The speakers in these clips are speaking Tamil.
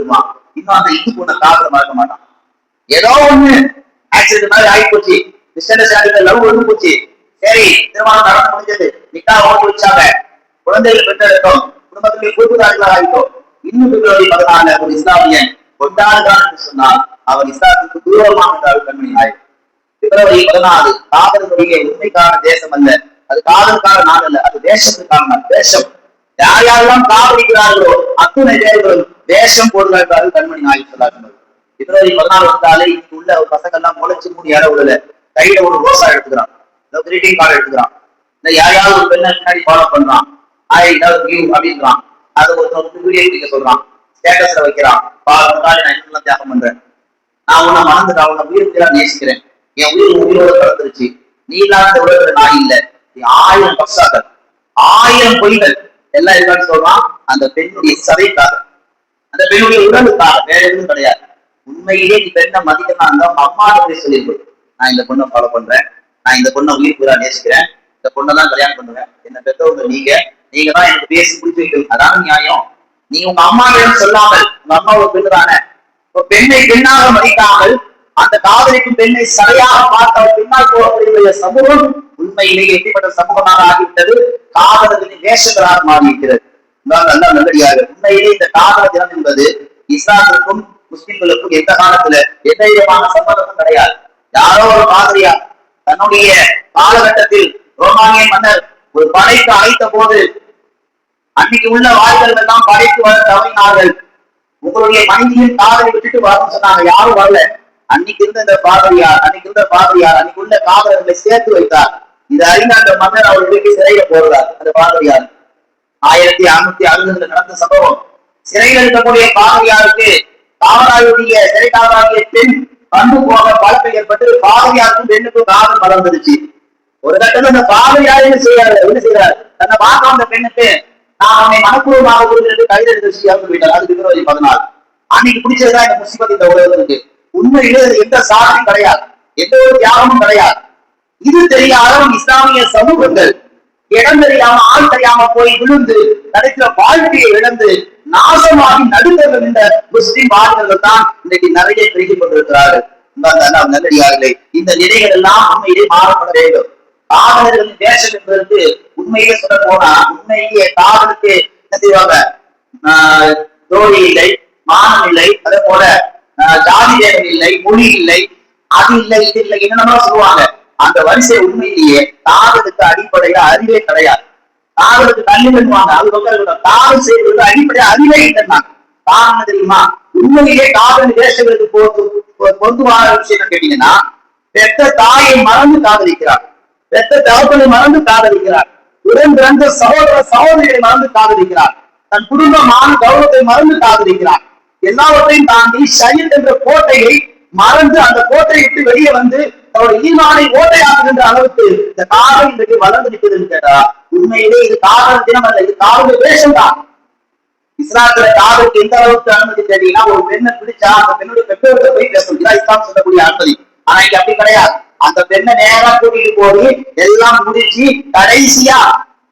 இருப்பான் இன்னும் அந்த இந்து பொண்ணை காதல மறக்க மாட்டான். ஏதோ ஒண்ணு ஆக்சிடென்ட் மாதிரி ஆகி போச்சு மிஸ்அண்டர்ஸ்டாண்டிங் லவ் வந்து போச்சு. சரி திருமணம் நடந்து முடிஞ்சது. நிக்கா ஓட்டு வச்சாங்க குழந்தைகள் பெற்றெடுத்தோம். குடும்பத்திலே பொறுப்புதாரிகளாக ஆகிட்டோம். இன்னும் பிப்ரவரி பதினாலு ஒரு இஸ்லாமியன் கொண்டாடுகிறான் என்று சொன்னால் அவர் இஸ்லாத்துக்கு தூரமாக கண்மணி ஆய் பிப்ரவரி பதினாலு காதல் காதலுடைய உண்மைக்கான தேசம் அல்ல. அது காதலுக்கான நாடு அல்ல அது தேசத்துக்கான தேசம் யார் யாரெல்லாம் காதலிக்கிறார்களோ அத்துணை தேவர்களும் வேஷம் போடுகிறார்கள் கண்மணி நாயகம் சொல்லார்கள் பிப்ரவரி பதினாலு வந்தாலே இங்க உள்ள ஒரு பசங்க எல்லாம் முளைச்சு மூடி இடம் விடல. கையில ஒரு ரோசா எடுத்துக்கிறான். Greeting card எடுத்துக்கிறான். இந்த யாராவது ஒரு பெண்ணை பின்னாடி ஃபாலோ பண்றான். ஐ லவ் யூ அப்படின்றான். அதை ஒருத்தன் வீடியோ பிடிக்க சொல்றான். ஸ்டேட்டஸ்ல வைக்கிறான். பாருங்க நான் என்ன தியாகம் பண்றேன்? நான் உன்னை மறந்துட்டேன் உன்னை உயிர் தான் நேசிக்கிறேன். என் உயிர் உயிரோட கலந்துருச்சு. நீ இல்லாத உலகத்துல நான் இல்ல. நீ ஆயிரம் பசாக்கள் ஆயிரம் பொய்கள் எல்லாம் இருக்கான்னு சொல்றான் அந்த பெண்ணுடைய சதைக்காக அந்த பெண்ணுடைய உடலுக்காக வேற எதுவும் கிடையாது. உண்மையிலே நீ பெண்ணை மதிக்கணும் இருந்தா உங்க அம்மா போய் நான் இந்த பொண்ணை ஃபாலோ பண்றேன். நான் இந்த பொண்ணை உயிர் உயிரா நேசிக்கிறேன். இந்த பொண்ணை தான் கல்யாணம் பண்ணுவேன். என்ன பெற்றவங்க நீங்க நீங்க தான் எனக்கு பேசி பிடிச்சி வைக்கணும். அதான் நியாயம். நீ உங்க அம்மாவிடம் சொல்லாமல் உங்க அம்மா ஒரு பெண்ணு தானே. பெண்ணை பெண்ணாக மதிக்காமல் அந்த காதலிக்கும் பெண்ணை சரியாக பார்த்த பின்னால் போகக்கூடிய சமூகம் உண்மையிலேயே எப்படிப்பட்ட சமூகமாக ஆகிவிட்டது? காதலர்களின் வேஷங்களாக மாறியிருக்கிறது. நல்ல நல்லடியாக உண்மையிலே இந்த காதல தினம் என்பது இஸ்லாத்துக்கும் முஸ்லிம்களுக்கும் எந்த காலத்துல எந்த விதமான சம்பந்தமும் கிடையாது. யாரோ ஒரு மாதிரியா தன்னுடைய காலகட்டத்தில் ரோமானிய மன்னர் ஒரு படைக்கு அழைத்த போது அன்னைக்கு உள்ள வாய்கள் எல்லாம் படைக்கு வர தவறினார்கள். உங்களுடைய மனைவியின் காதலை விட்டுட்டு வரணும்னு சொன்னாங்க. யாரும் வரல. அன்னைக்கு இருந்த இந்த பாதிரியார் அன்னைக்கு இருந்த பாதிரியார் அன்னைக்கு உள்ள காதலர்களை சேர்த்து வைத்தார். இதை அறிந்த அந்த மன்னர் அவர் வீட்டு சிறையில போடுறார் அந்த பாதிரியார். ஆயிரத்தி அறுநூத்தி அறுபதுல நடந்த சம்பவம். சிறையில் இருக்கக்கூடிய பாரதியாருக்கு காவலாளுடைய சிறை காவலாகிய பெண் பண்பு போக பழக்கம் ஏற்பட்டு பாரதியாருக்கும் பெண்ணுக்கும் காதல் வளர்ந்துருச்சு. ஒரு கட்டத்துல அந்த பாதிரியார் என்ன செய்யறாரு என்ன செய்யறாரு தன்னை பார்க்க வந்த பெண்ணுக்கு நான் அவனை மனப்பூர்வமாக கொடுக்கிறது கைது எடுத்து போயிட்டார் அது பிப்ரவரி பதினாலு. அன்னைக்கு பிடிச்சதுதான் இந்த முசிபத் இந்த உலகத்துக்கு. உண்மையிலே எந்த சாதனையும் கிடையாது. எந்த ஒரு தியாகமும் கிடையாது. இது தெரியாத இஸ்லாமிய சமூகங்கள். இடம் தெரியாம ஆள் தெரியாம போய் விழுந்து நடக்கிற வாழ்க்கையை இழந்து நாசமாகி நடுத்தர்கள் இந்த முஸ்லிம் வாழ்ந்தவர்கள் தான் இன்னைக்கு நிறைய பெருகிக் கொண்டிருக்கிறார்கள். நல்லடியார்களே இந்த நிலைகள் எல்லாம் உண்மையிலே மாறப்பட வேண்டும். காதலர்களின் வேஷம் என்பதற்கு உண்மையிலே சொல்ல போனா உண்மையிலேயே காதலுக்கு என்ன செய்வாங்க? ஆஹ் தோழி இல்லை மானம் இல்லை அதே போல ஜாதி இல்லை மொழி இல்லை அது இல்லை இது இல்லை என்னென்னமோ சொல்லுவாங்க. அந்த வரிசை உண்மையிலேயே காதலுக்கு அடிப்படையில அறிவே கிடையாது. காதலுக்கு கல்வி பண்ணுவாங்க அது பக்கம் தாவல் காதல் செய்வதற்கு அடிப்படை அறிவே இல்லைன்னா காரணம் தெரியுமா? உண்மையிலே காதல் வேஷங்களுக்கு பொதுவான விஷயம் கேட்டீங்கன்னா பெற்ற தாயை மறந்து காதலிக்கிறார். பெற்ற தகப்பனை மறந்து காதலிக்கிறார். உடன் பிறந்த சகோதர சகோதரிகளை மறந்து காதலிக்கிறார். தன் குடும்ப மான கௌரவத்தை மறந்து காதலிக்கிறார். எல்லாவற்றையும் தாண்டி ஷயத் என்ற கோட்டையை மறந்து அந்த கோட்டையை விட்டு வெளியே வந்து அவருடைய ஈமானை ஓட்டையாக்குகின்ற அளவுக்கு இந்த காலம் இன்றைக்கு வளர்ந்து நிற்கிறது கேட்டா உண்மையிலே இது காதல் தினம் அல்ல இது காதல் வேஷம் தான். இஸ்லாத்துல காதலுக்கு எந்த அளவுக்கு அனுமதி கேட்டீங்கன்னா ஒரு பெண்ணை பிடிச்சா அந்த பெண்ணுடைய பெற்றோர்கிட்ட போய் பேசணும் இதான் இஸ்லாம் சொல்லக்கூடிய அனுமதி. ஆனா இங்க அப்படி கிடையாது. அந்த பெண்ணை நேரா கூட்டிட்டு போய் எல்லாம் முடிச்சு கடைசியா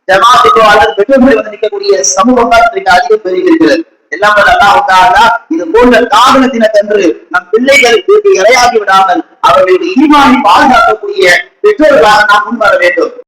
ஜமாத்துக்கோ அல்லது பெற்றோர்கள் வந்து நிற்கக்கூடிய சமூகம் தான் இன்றைக்கு அதிகம் பெருகிருக்கிறது எல்லாம் நல்லா இது போன்ற காதல தினத்தன்று நம் பிள்ளைகளுக்கு இரையாகி விடாமல் அவர்களுடைய இனிமாவை பாதுகாக்கக்கூடிய பெற்றோர்களாக நாம் முன்வர வேண்டும்.